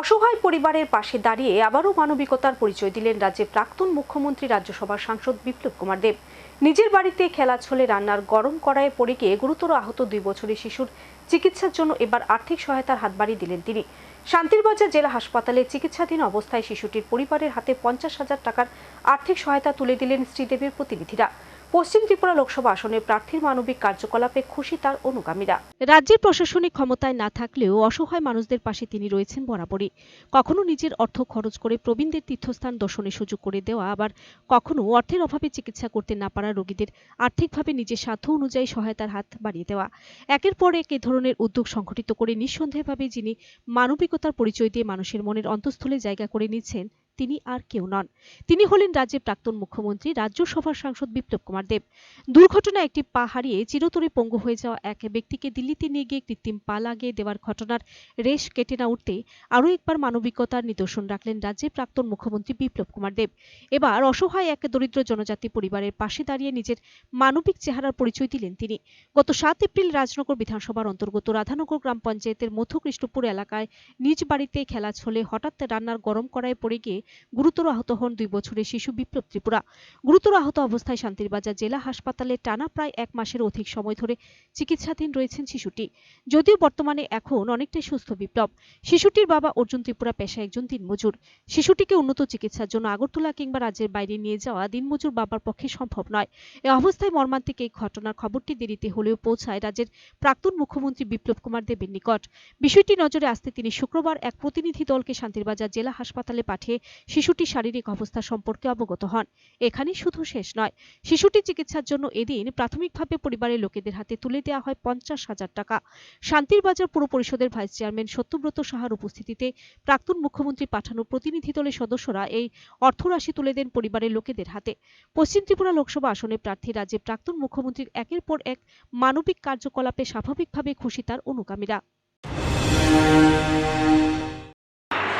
অসহায় পরিবারের পাশে দাঁড়িয়ে আবারও মানবিকতার পরিচয় দিলেন রাজ্যের প্রাক্তন মুখ্যমন্ত্রী রাজ্যসভার সাংসদ বিপ্লব কুমার দেব। নিজের বাড়িতে খেলা ছলে রান্নার গরম কড়াইয়ে পড়ে গিয়ে গুরুতর আহত দুই বছরের শিশুর চিকিৎসার জন্য এবার আর্থিক সহায়তার হাত বাড়িয়ে দিলেন তিনি। শান্তিরবাজার জেলা হাসপাতালে চিকিৎসাধীন অবস্থায় শিশুটির পরিবারের হাতে পঞ্চাশ হাজার টাকার আর্থিক সহায়তা তুলে দিলেন শ্রীদেবীর প্রতিনিধিরা। পশ্চিম ত্রিপুরা লোকসভা আসনে প্রার্থীর মানবিক কার্যকলাপে খুশি তার অনুগামীরা। রাজ্যের প্রশাসনিক ক্ষমতায় না থাকলেও অসহায় মানুষদের পাশে তিনি রয়েছেন বরাবরই। কখনো নিজের অর্থ খরচ করে প্রবীণদের তীর্থস্থান দর্শনে সুযোগ করে দেওয়া, আবার কখনো অর্থের অভাবে চিকিৎসা করতে না পারা রোগীদের আর্থিকভাবে নিজের সাধ্য অনুযায়ী সহায়তার হাত বাড়িয়ে দেওয়া। একের পর এক এ ধরনের উদ্যোগ সংঘটিত করে নিঃসন্দেহভাবে যিনি মানবিকতার পরিচয় দিয়ে মানুষের মনের অন্তঃস্থলে জায়গা করে নিচ্ছেন তিনি আর কেউ নন। তিনি হলেন রাজ্যের প্রাক্তন মুখ্যমন্ত্রী, রাজ্যসভার সাংসদ বিপ্লব কুমার দেব। দুর্ঘটনায় একটি পা হারিয়ে চিরতরে পঙ্গু হয়ে যাওয়া এক ব্যক্তিকে দিল্লিতে নিয়ে গিয়ে কৃত্রিম পা লাগিয়ে দেওয়ার ঘটনার রেশ কেটে না উঠতে আরও একবার মানবিকতার নিদর্শন রাখলেন রাজ্যের প্রাক্তন মুখ্যমন্ত্রী বিপ্লব কুমার দেব। এবার অসহায় এক দরিদ্র জনজাতি পরিবারের পাশে দাঁড়িয়ে নিজের মানবিক চেহারার পরিচয় দিলেন তিনি। গত সাত এপ্রিল রাজনগর বিধানসভার অন্তর্গত রাধানগর গ্রাম পঞ্চায়েতের মধ্যকৃষ্ণপুর এলাকায় নিজ বাড়িতে খেলা ছলে হঠাৎ রান্নার গরম কড়ায় পড়ে গিয়ে গুরুতর আহত হন দুই বছরের শিশু বিপ্লব ত্রিপুরা। গুরুতর আহত অবস্থায় শান্তিরবাজার জেলা হাসপাতালে টানা প্রায় এক মাসের অধিক সময় ধরে চিকিৎসাধীন রয়েছেন শিশুটি। যদিও বর্তমানে এখন অনেকটাই সুস্থ বিপ্লব। শিশুটির বাবা অর্জুন ত্রিপুরা পেশায় একজন দিনমজুর। শিশুটিকে উন্নত চিকিৎসার জন্য আগরতলা কিংবা রাজ্যের বাইরে নিয়ে যাওয়া দিনমজুর বাবার পক্ষে সম্ভব নয়। এ অবস্থায় মর্মান্তিক এই ঘটনার খবরটি দেরিতে হলেও পৌঁছায় রাজ্যের প্রাক্তন মুখ্যমন্ত্রী বিপ্লব কুমার দেবের নিকট। বিষয়টি নজরে আসতে তিনি শুক্রবার এক প্রতিনিধি দলকে শান্তিরবাজার জেলা হাসপাতালে পাঠিয়ে শিশুটির শারীরিক অবস্থা সম্পর্কে অবগত হন। এখানেই শুধু শেষ নয় শিশুটি চিকিৎসার জন্য এদিন প্রাথমিকভাবে পরিবারের লোকেদের হাতে তুলে দেওয়া হয় পঞ্চাশ হাজার টাকা। শান্তিরবাজার পুর পরিষদের ভাইস চেয়ারম্যান সত্যব্রত সাহার উপস্থিতিতে প্রাক্তন মুখ্যমন্ত্রী পাঠানো প্রতিনিধি দলের সদস্যরা এই অর্থরাশি তুলে দেন পরিবারের লোকেদের হাতে। পশ্চিম ত্রিপুরা লোকসভা আসনে প্রার্থী রাজ্যে প্রাক্তন মুখ্যমন্ত্রীর একের পর এক মানবিক কার্যকলাপে স্বাভাবিকভাবে খুশি তার অনুগামীরা।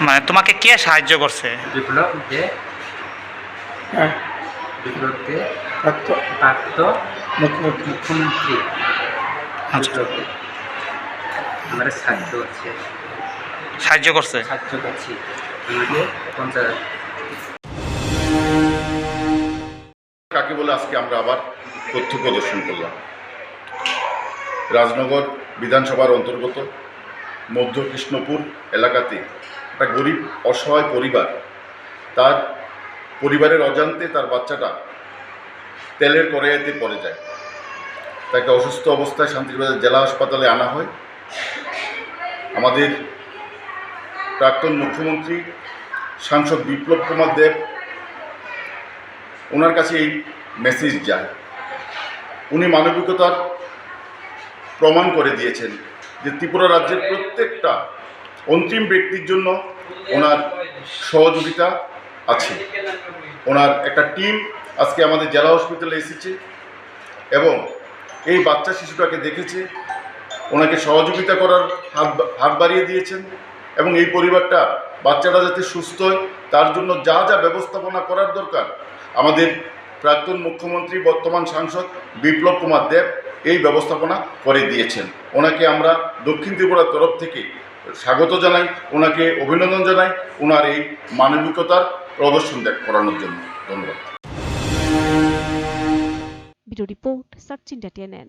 মানে তোমাকে কে সাহায্য করছে? বিপ্লব দে হ্যাঁ। বিপ্লব দে প্রাক্ত প্রাপ্ত মুখ্যমন্ত্রী মুখ্যমন্ত্রী। আচ্ছা। আমরা সাহায্য করছে। সাহায্য করছে? সাহায্য কাকে বলে আজকে আমরা আবার তথ্য প্রদর্শন করলাম? রাজনগর বিধানসভার অন্তর্গত মধ্য কৃষ্ণপুর এলাকাতে একটা গরিব, অসহায় পরিবার। তার পরিবারের অজান্তে তার বাচ্চাটা তেলের কড়াইতে পড়ে যায়। তাকে অসুস্থ অবস্থায় শান্তিবাজার জেলা হাসপাতালে আনা হয়। আমাদের প্রাক্তন মুখ্যমন্ত্রী সাংসদ বিপ্লব কুমার দেব, ওনার কাছে এই মেসেজ যায়। উনি মানবিকতার প্রমাণ করে দিয়েছেন যে ত্রিপুরা রাজ্যের প্রত্যেকটা অন্তিম ব্যক্তির জন্য ওনার সহযোগিতা আছে। ওনার একটা টিম আজকে আমাদের জেলা হসপিটালে এসেছে এবং এই বাচ্চা শিশুটাকে দেখেছে, ওনাকে সহযোগিতা করার হাত হাত বাড়িয়ে দিয়েছেন এবং এই পরিবারটা বাচ্চাটা যাতে সুস্থ হয়, তার জন্য যা যা ব্যবস্থাপনা করার দরকার, আমাদের প্রাক্তন মুখ্যমন্ত্রী, বর্তমান সাংসদ বিপ্লব কুমার দেব এই ব্যবস্থাপনা করে দিয়েছেন। ওনাকে আমরা দক্ষিণ ত্রিপুরার তরফ থেকে স্বাগত জানাই, ওনাকে অভিনন্দন জানাই ওনার এই মানবিকতার প্রদর্শন দেখ করানোর জন্য। ধন্যবাদ। Report TNN.